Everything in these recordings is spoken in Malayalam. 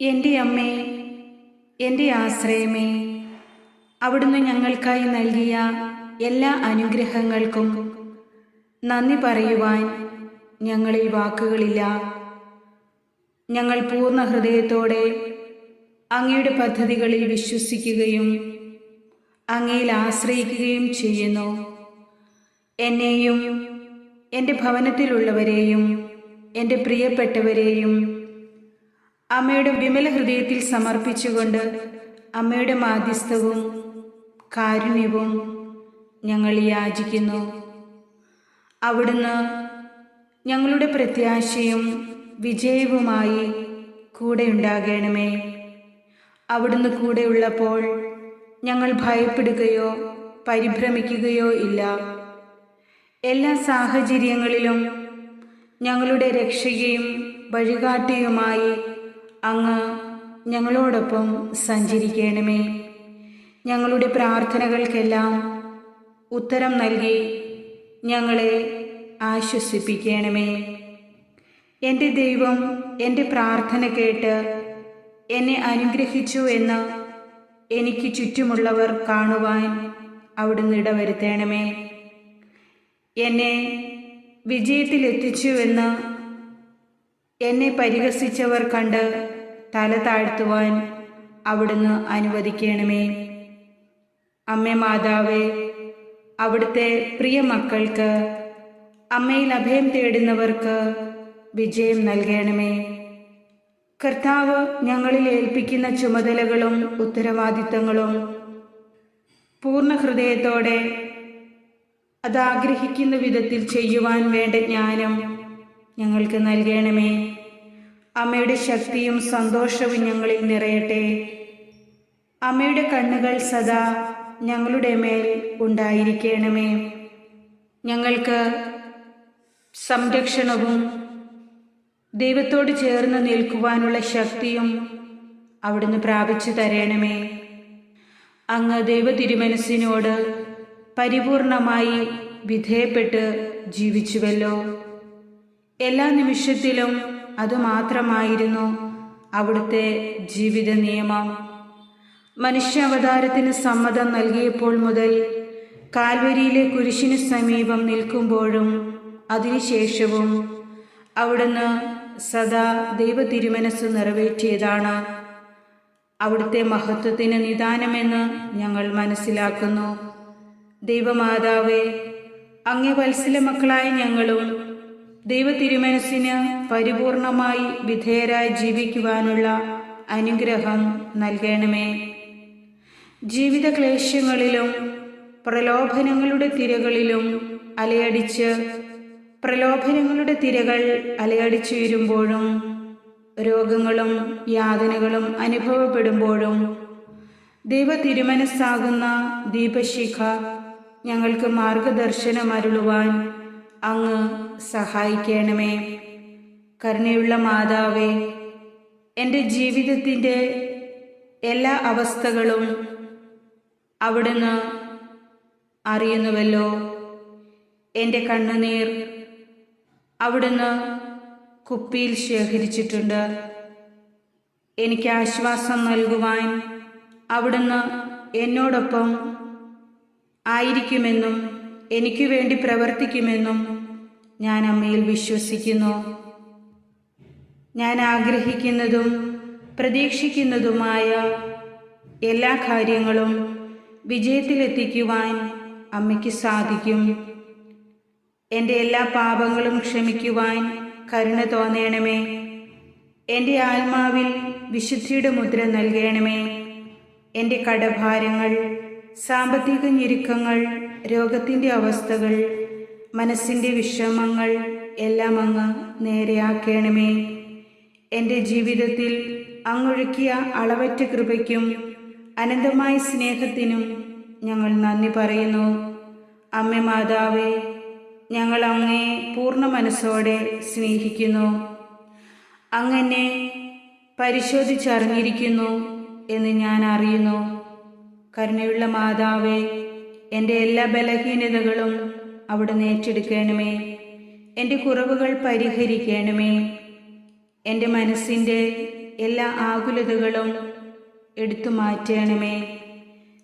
എന്റെ അമ്മേ എന്റെ ആശ്രയമേ അവിടുന്ന് ഞങ്ങൾക്കായി നൽകിയ എല്ലാ അനുഗ്രഹങ്ങൾക്കും നന്ദി പറയുവാൻ ഞങ്ങളിൽ വാക്കുകളില്ല. ഞങ്ങൾ പൂർണ ഹൃദയത്തോടെ അങ്ങയുടെ പദ്ധതികളിൽ വിശ്വസിക്കുകയും അങ്ങയിൽ ആശ്രയിക്കുകയും ചെയ്യുന്നു. എന്നെയും എന്റെ ഭവനത്തിലുള്ളവരെയും എന്റെ പ്രിയപ്പെട്ടവരെയും അമ്മയുടെ വിമല ഹൃദയത്തിൽ സമർപ്പിച്ചുകൊണ്ട് അമ്മയുടെ മാധ്യസ്ഥവും കാരുണ്യവും ഞങ്ങൾ യാചിക്കുന്നു. അവിടുന്ന് ഞങ്ങളുടെ പ്രത്യാശയും വിജയവുമായി കൂടെ ഉണ്ടാകണമേ. അവിടുന്ന് കൂടെയുള്ളപ്പോൾ ഞങ്ങൾ ഭയപ്പെടുകയോ പരിഭ്രമിക്കുകയോ ഇല്ല. എല്ലാ സാഹചര്യങ്ങളിലും ഞങ്ങളുടെ രക്ഷകയും വഴികാട്ടിയുമായി അങ്ങ് ഞങ്ങളോടൊപ്പം സഞ്ചരിക്കണമേ. ഞങ്ങളുടെ പ്രാർത്ഥനകൾക്കെല്ലാം ഉത്തരം നൽകി ഞങ്ങളെ ആശ്വസിപ്പിക്കണമേ. എന്റെ ദൈവം എന്റെ പ്രാർത്ഥന കേട്ട് എന്നെ അനുഗ്രഹിച്ചു എന്ന് എനിക്ക് ചുറ്റുമുള്ളവർ കാണുവാൻ അവിടുന്ന് ഇടവരുത്തണമേ. എന്നെ വിജയത്തിലെത്തിച്ചുവെന്ന് എന്നെ പരിഹസിച്ചവർ കണ്ട് തല താഴ്ത്തുവാൻ അവിടുന്ന് അനുവദിക്കണമേ. അമ്മേ മാതാവേ അവിടുത്തെ പ്രിയ മക്കൾക്ക് അമ്മയിൽ അഭയം തേടുന്നവർക്ക് വിജയം നൽകണമേ. കർത്താവ് ഞങ്ങളിൽ ഏൽപ്പിക്കുന്ന ചുമതലകളും ഉത്തരവാദിത്തങ്ങളും പൂർണ ഹൃദയത്തോടെ അത് ആഗ്രഹിക്കുന്ന വിധത്തിൽ ചെയ്യുവാൻ വേണ്ട ജ്ഞാനം ഞങ്ങൾക്ക് നൽകണമേ. അമ്മയുടെ ശക്തിയും സന്തോഷവും ഞങ്ങളിൽ നിറയട്ടെ. അമ്മയുടെ കണ്ണുകൾ സദാ ഞങ്ങളുടെ മേൽ ഉണ്ടായിരിക്കണമേ. ഞങ്ങൾക്ക് സംരക്ഷണവും ദൈവത്തോട് ചേർന്ന് നിൽക്കുവാനുള്ള ശക്തിയും അവിടുന്ന് പ്രാപിച്ചു തരണമേ. അങ്ങ് ദൈവ തിരുമനസ്സിനോട് പരിപൂർണമായി വിധേയപ്പെട്ട് ജീവിച്ചുവല്ലോ. എല്ലാ നിമിഷത്തിലും അതുമാത്രമായിരുന്നു അവിടുത്തെ ജീവിത നിയമം മനുഷ്യാവതാരത്തിന് സമ്മതം നൽകിയപ്പോൾ മുതൽ കാൽവരിയിലെ കുരിശിന് സമീപം നിൽക്കുമ്പോഴും അതിനുശേഷവും അവിടുന്ന് സദാ ദൈവ തിരുമനസ് നിറവേറ്റിയതാണ്. അവിടുത്തെ മഹത്വത്തിന് നിദാനമെന്ന് ഞങ്ങൾ മനസ്സിലാക്കുന്നു. ദൈവമാതാവേ അങ്ങേ വത്സല മക്കളായ ഞങ്ങളും ദൈവ തിരുമനസ്സിന് പരിപൂർണമായി വിധേയരായി ജീവിക്കുവാനുള്ള അനുഗ്രഹം നൽകണമേ. ജീവിത ക്ലേശങ്ങളിലും പ്രലോഭനങ്ങളുടെ തിരകളിലും അലയടിച്ച് പ്രലോഭനങ്ങളുടെ തിരകൾ അലയടിച്ചു വരുമ്പോഴും രോഗങ്ങളും യാതനകളും അനുഭവപ്പെടുമ്പോഴും ദൈവ തിരുമനസ്സാകുന്ന ദീപശിഖ ഞങ്ങൾക്ക് മാർഗദർശനം അരുളുവാൻ അങ്ങ് സഹായിക്കണമേ. കരുണയുള്ള മാതാവേ എന്റെ ജീവിതത്തിന്റെ എല്ലാ അവസ്ഥകളും അവിടുന്ന് അറിയുന്നുവല്ലോ. എന്റെ കണ്ണുനീർ അവിടുന്ന് കുപ്പിയിൽ ശേഖരിച്ചിട്ടുണ്ട്. എനിക്ക് ആശ്വാസം നൽകുവാൻ അവിടുന്ന് എന്നോടൊപ്പം ആയിരിക്കുമെന്നും എനിക്ക് വേണ്ടി പ്രവർത്തിക്കുമെന്നും ഞാൻ അമ്മയിൽ വിശ്വസിക്കുന്നു. ഞാൻ ആഗ്രഹിക്കുന്നതും പ്രതീക്ഷിക്കുന്നതുമായ എല്ലാ കാര്യങ്ങളും വിജയത്തിലെത്തിക്കുവാൻ അമ്മയ്ക്ക് സാധിക്കും. എന്റെ എല്ലാ പാപങ്ങളും ക്ഷമിക്കുവാൻ കരുണ തോന്നണമേ. എന്റെ ആത്മാവിൽ വിശുദ്ധിയുടെ മുദ്ര നൽകണമേ. എന്റെ കടഭാരങ്ങൾ സാമ്പത്തിക ഞെരുക്കങ്ങൾ രോഗത്തിന്റെ അവസ്ഥകൾ മനസ്സിന്റെ വിഷമങ്ങൾ എല്ലാം അങ്ങ് നേരെയാക്കണമേ. എന്റെ ജീവിതത്തിൽ അങ്ങൊഴുക്കിയ അളവറ്റ കൃപയ്ക്കും അനന്തമായ സ്നേഹത്തിനും ഞങ്ങൾ നന്ദി പറയുന്നു. അമ്മ മാതാവേ ഞങ്ങൾ അങ്ങേ പൂർണ മനസ്സോടെ സ്നേഹിക്കുന്നു. അങ്ങനെ പരിശോധിച്ചറിഞ്ഞിരിക്കുന്നു എന്ന് ഞാൻ അറിയുന്നു. കരുണയുള്ള മാതാവേ എന്റെ എല്ലാ ബലഹീനതകളും അവിടെ ഏറ്റെടുക്കണമേ. എന്റെ കുറവുകൾ പരിഹരിക്കണമേ. എന്റെ മനസ്സിന്റെ എല്ലാ ആകുലതകളും എടുത്തു മാറ്റണമേ.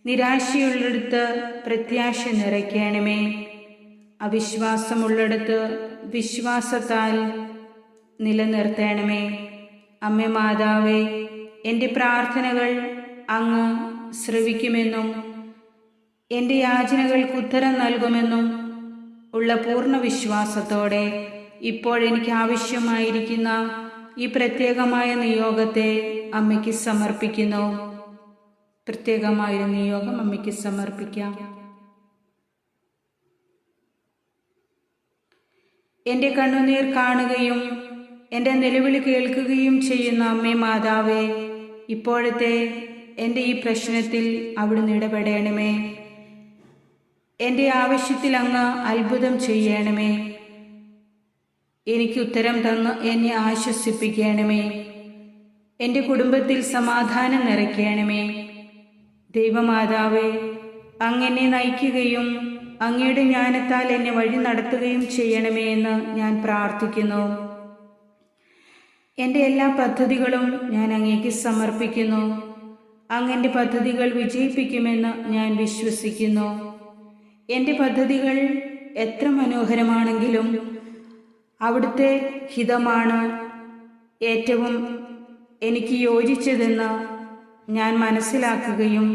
നിരാശയുള്ളിടത്ത് പ്രത്യാശ നിറയ്ക്കണമേ. അവിശ്വാസമുള്ളിടത്ത് വിശ്വാസത്താൽ നിലനിർത്തണമേ. അമ്മ മാതാവേ എന്റെ പ്രാർത്ഥനകൾ അങ്ങ് ശ്രവിക്കുമെന്നും എന്റെ യാചനകൾക്ക് ഉത്തരം നൽകുമെന്നും ഉള്ള പൂർണ വിശ്വാസത്തോടെ ഇപ്പോഴെനിക്ക് ആവശ്യമായിരിക്കുന്ന ഈ പ്രത്യേകമായ നിയോഗത്തെ അമ്മയ്ക്ക് സമർപ്പിക്കുന്നു. പ്രത്യേകമായൊരു നിയോഗം അമ്മയ്ക്ക് സമർപ്പിക്കാം. എന്റെ കണ്ണുനീർ കാണുകയും എന്റെ നിലവിളി കേൾക്കുകയും ചെയ്യുന്ന അമ്മേ മാതാവേ ഇപ്പോഴത്തെ എന്റെ ഈ പ്രശ്നത്തിൽ അവിടുന്ന് ഇടപെടണമേ. എന്റെ ആവശ്യത്തിൽ അങ്ങ് അത്ഭുതം ചെയ്യണമേ. എനിക്ക് ഉത്തരം തന്ന് എന്നെ ആശ്വസിപ്പിക്കണമേ. എന്റെ കുടുംബത്തിൽ സമാധാനം നിറയ്ക്കണമേ. ദൈവമാതാവേ അങ്ങനെ നയിക്കുകയും അങ്ങയുടെ ജ്ഞാനത്താൽ എന്നെ വഴി നടത്തുകയും ചെയ്യണമേ എന്ന് ഞാൻ പ്രാർത്ഥിക്കുന്നു. എന്റെ എല്ലാ പദ്ധതികളും ഞാൻ അങ്ങേക്ക് സമർപ്പിക്കുന്നു. അങ്ങന്റെ പദ്ധതികൾ വിജയിപ്പിക്കുമെന്ന് ഞാൻ വിശ്വസിക്കുന്നു. എന്റെ പദ്ധതികൾ എത്ര മനോഹരമാണെങ്കിലും അവിടുത്തെ ഹിതമാണ് ഏറ്റവും എനിക്ക് യോജിച്ചതെന്ന് ഞാൻ മനസ്സിലാക്കുകയും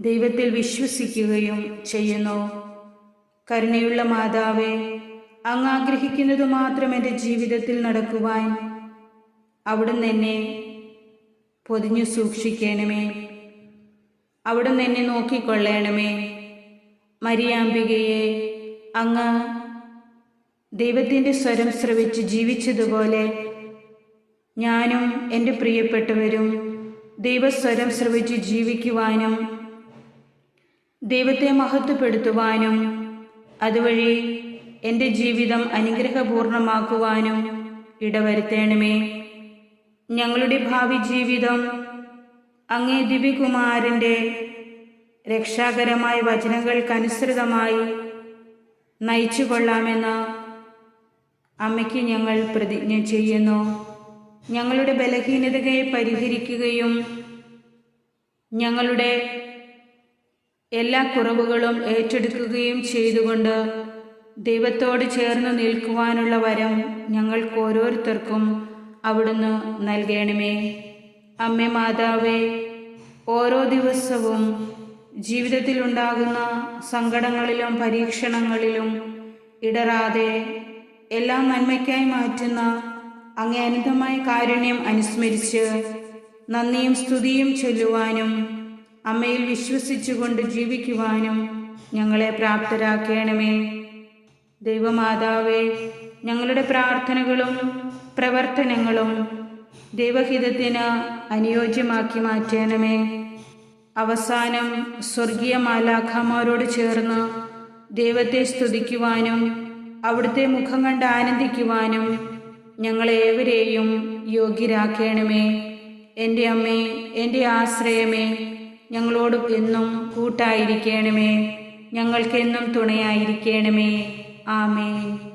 ദൈവത്തിൽ വിശ്വസിക്കുകയും ചെയ്യുന്നു. കരുണയുള്ള മാതാവേ അങ്ങ് ആഗ്രഹിക്കുന്നത് മാത്രം എന്റെ ജീവിതത്തിൽ നടക്കുവാൻ അവിടുന്ന് എന്നെ പൊതിഞ്ഞു സൂക്ഷിക്കണമേ. അവിടുന്ന് എന്നെ നോക്കിക്കൊള്ളണമേ. മരിയാമ്പികയെ അങ്ങ് ദൈവത്തിന്റെ സ്വരം ശ്രവിച്ച് ജീവിച്ചതുപോലെ ഞാനും എന്റെ പ്രിയപ്പെട്ടവരും ദൈവസ്വരം ശ്രവിച്ച് ജീവിക്കുവാനും ദൈവത്തെ മഹത്വപ്പെടുത്തുവാനും അതുവഴി എന്റെ ജീവിതം അനുഗ്രഹപൂർണമാക്കുവാനും ഇടവരുത്തണമേ. ഞങ്ങളുടെ ഭാവി ജീവിതം അങ്ങേ ദിവ്യകുമാരന്റെ രക്ഷാകരമായ വചനങ്ങൾക്കനുസൃതമായി നയിച്ചു കൊള്ളാമെന്ന് അമ്മയ്ക്ക് ഞങ്ങൾ പ്രതിജ്ഞ ചെയ്യുന്നു. ഞങ്ങളുടെ ബലഹീനതയെ പരിഹരിക്കുകയും ഞങ്ങളുടെ എല്ലാ കുറവുകളും ഏറ്റെടുക്കുകയും ചെയ്തുകൊണ്ട് ദൈവത്തോട് ചേർന്ന് നിൽക്കുവാനുള്ള വരം ഞങ്ങൾക്ക് ഓരോരുത്തർക്കും അവിടുന്ന് നൽകണമേ. അമ്മേ മാതാവേ ഓരോ ദിവസവും ജീവിതത്തിലുണ്ടാകുന്ന സങ്കടങ്ങളിലും പരീക്ഷണങ്ങളിലും ഇടറാതെ എല്ലാം നന്മയ്ക്കായി മാറ്റുന്ന അങ്ങേ അനന്തമായ കാരുണ്യം അനുസ്മരിച്ച് നന്ദിയും സ്തുതിയും ചൊല്ലുവാനും അമ്മയിൽ വിശ്വസിച്ചുകൊണ്ട് ജീവിക്കുവാനും ഞങ്ങളെ പ്രാപ്തരാക്കണമേ. ദൈവമാതാവേ ഞങ്ങളുടെ പ്രാർത്ഥനകളും പ്രവർത്തനങ്ങളും ദൈവഹിതത്തിന് അനുയോജ്യമാക്കി മാറ്റണമേ. അവസാനം സ്വർഗീയ മാലാഖമാരോട് ചേർന്ന് ദൈവത്തെ സ്തുതിക്കുവാനും അവിടുത്തെ മുഖം കണ്ട് ആനന്ദിക്കുവാനും ഞങ്ങളേവരെയും യോഗ്യരാക്കണമേ. എന്റെ അമ്മേ എന്റെ ആശ്രയമേ ഞങ്ങളോട് എന്നും കൂട്ടായിരിക്കണമേ. ഞങ്ങൾക്കെന്നും തുണയായിരിക്കണമേ. ആമേ